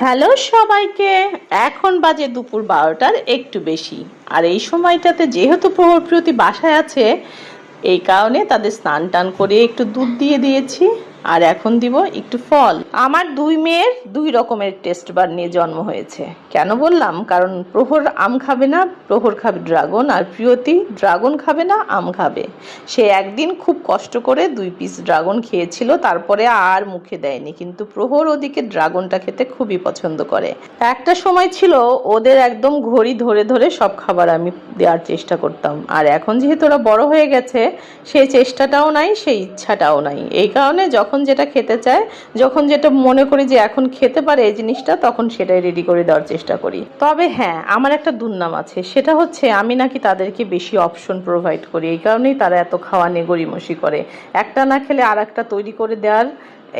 Hello সবাইকে। এখন বাজে দুপুর বারোটার একটু বেশি। আর এই সময়টাতে যেহেতু প্রহরপ্রিয়তি বাসায় আছে, এই কারণে তাদের স্নান টান করে একটু দুধ দিয়ে দিয়েছি। আর এখন দিব একটু ফল। আমার দুই মেয়ের দুই রকমের টেস্ট বার নিয়ে জন্ম হয়েছে। কেন বললাম? কারণ প্রহর আম খাবে না, প্রহর খাবে ড্রাগন, আর প্রিয়তি ড্রাগন খাবে না, আম খাবে। সে একদিন খুব কষ্ট করে দুই পিস ড্রাগন খেয়েছিল, তারপরে আর মুখে দেয়নি। কিন্তু প্রহর ওদিকে ড্রাগনটা খেতে খুবই পছন্দ করে। একটা সময় ছিল ওদের একদম ঘড়ি ধরে ধরে সব খাবার আমি দেওয়ার চেষ্টা করতাম। আর এখন যেহেতু ওরা বড় হয়ে গেছে সেই চেষ্টাটাও নাই সেই ইচ্ছাটাও নাই। এই কারণে যখন যেটা খেতে চায়, যখন যেটা মনে করি যে এখন খেতে পারে এই জিনিসটা, তখন সেটাই রেডি করে দেওয়ার চেষ্টা করি। তবে হ্যাঁ আমার একটা দুর্নাম আছে। সেটা হচ্ছে আমি নাকি তাদেরকে বেশি অপশন প্রোভাইড করি। এই কারণেই তারা এত খাওয়া নিয়ে গড়িমসি করে। একটা না খেলে আর একটা তৈরি করে দেওয়ার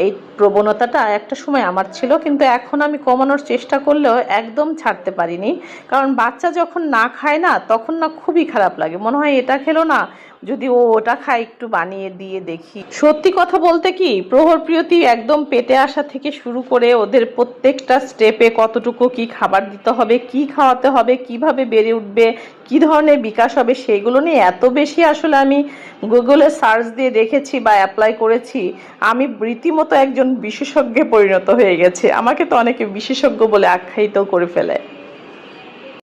এই প্রবণতাটা একটা সময় আমার ছিল, কিন্তু এখন আমি কমানোর চেষ্টা করলেও একদম ছাড়তে পারিনি। কারণ বাচ্চা যখন না খায় না, তখন না খুবই খারাপ লাগে। মনে হয় এটা খেলো না যদি ও ওটা খায়, একটু বানিয়ে দিয়ে দেখি। সত্যি কথা বলতে কি, প্রহর প্রিয়তি একদম পেটে আসা থেকে শুরু করে ওদের প্রত্যেকটা স্টেপে কতটুকু কি খাবার দিতে হবে, কি খাওয়াতে হবে, কীভাবে বেড়ে উঠবে, কি ধরনের বিকাশ হবে, সেগুলো নিয়ে এত বেশি আসলে আমি গুগলে সার্চ দিয়ে দেখেছি বা অ্যাপ্লাই করেছি, আমি রীতিমতো একজন বিশেষজ্ঞে পরিণত হয়ে গেছে। আমাকে তো অনেকে বিশেষজ্ঞ বলে আখ্যায়িত করে ফেলে।